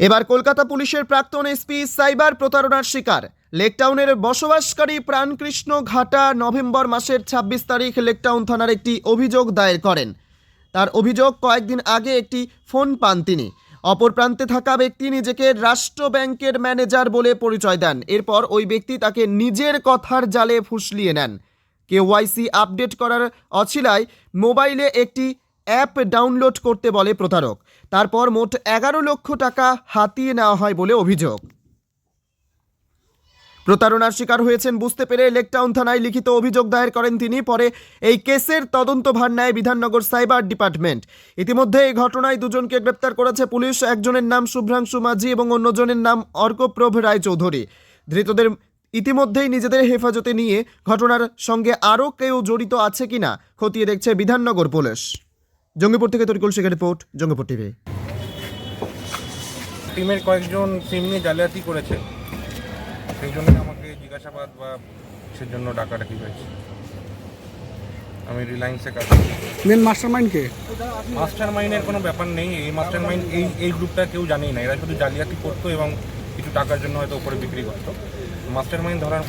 এবার কলকাতা পুলিশের প্রাক্তন এসপি সাইবার প্রতারণার শিকার। লেকটাউনের বসবাসকারী প্রাণকৃষ্ণ ঘাটা নভেম্বর মাসের ২৬ তারিখ লেকটাউন থানার একটি অভিযোগ দায়ের করেন। তার অভিযোগ, কয়েকদিন আগে একটি ফোন পান তিনি। অপর প্রান্তে থাকা ব্যক্তি নিজেকে রাষ্ট্র ব্যাংকের ম্যানেজার বলে পরিচয় দেন। এরপর ওই ব্যক্তি তাকে নিজের কথার জালে ফুসলিয়ে নেন। কেওয়াইসি আপডেট করার অছিলায় মোবাইলে একটি অ্যাপ ডাউনলোড করতে বলে প্রতারক। তারপর মোট এগারো লক্ষ টাকা হাতিয়ে নেওয়া হয় বলে অভিযোগ। প্রতারণার শিকার হয়েছেন বুঝতে পেরে লেকটাউন থানায় লিখিত অভিযোগ দায়ের করেন তিনি। পরে এই কেসের তদন্তভার নেয় বিধাননগর সাইবার ডিপার্টমেন্ট। ইতিমধ্যে এই ঘটনায় দুজনকে গ্রেপ্তার করেছে পুলিশ, একজনের নাম শুভ্রাংশু মাঝি এবং অন্যজনের নাম অর্কপ্রভ রায় চৌধুরী ধৃতদের ইতিমধ্যেই নিজেদের হেফাজতে নিয়ে ঘটনার সঙ্গে আরও কেউ জড়িত আছে কিনা খতিয়ে দেখছে বিধাননগর পুলিশ। জঙ্গিপুর থেকে তরিকুল শেখের রিপোর্ট জঙ্গিপুর টিভি। টিমের কয়েকজন টিম নিয়ে জালিয়াতি করেছে। সেই জন্য আমাকে জিজ্ঞাসাবাদ বা সেজন্য ডাকাডাকি হয়েছে। আমি রিলায়েন্সে কাজ করি। মেন মাস্টার মাইন্ড কে? মাস্টার মাইন্ডের কোনো ব্যাপার নেই। এই মাস্টার মাইন্ড এই এই গ্রুপটা কেউ জানেই না। এরা শুধু জালিয়াতি করতো এবং কিছু টাকার জন্য হয়তো উপরে বিক্রি করতো। মাস্টার মাইন্ড ধরার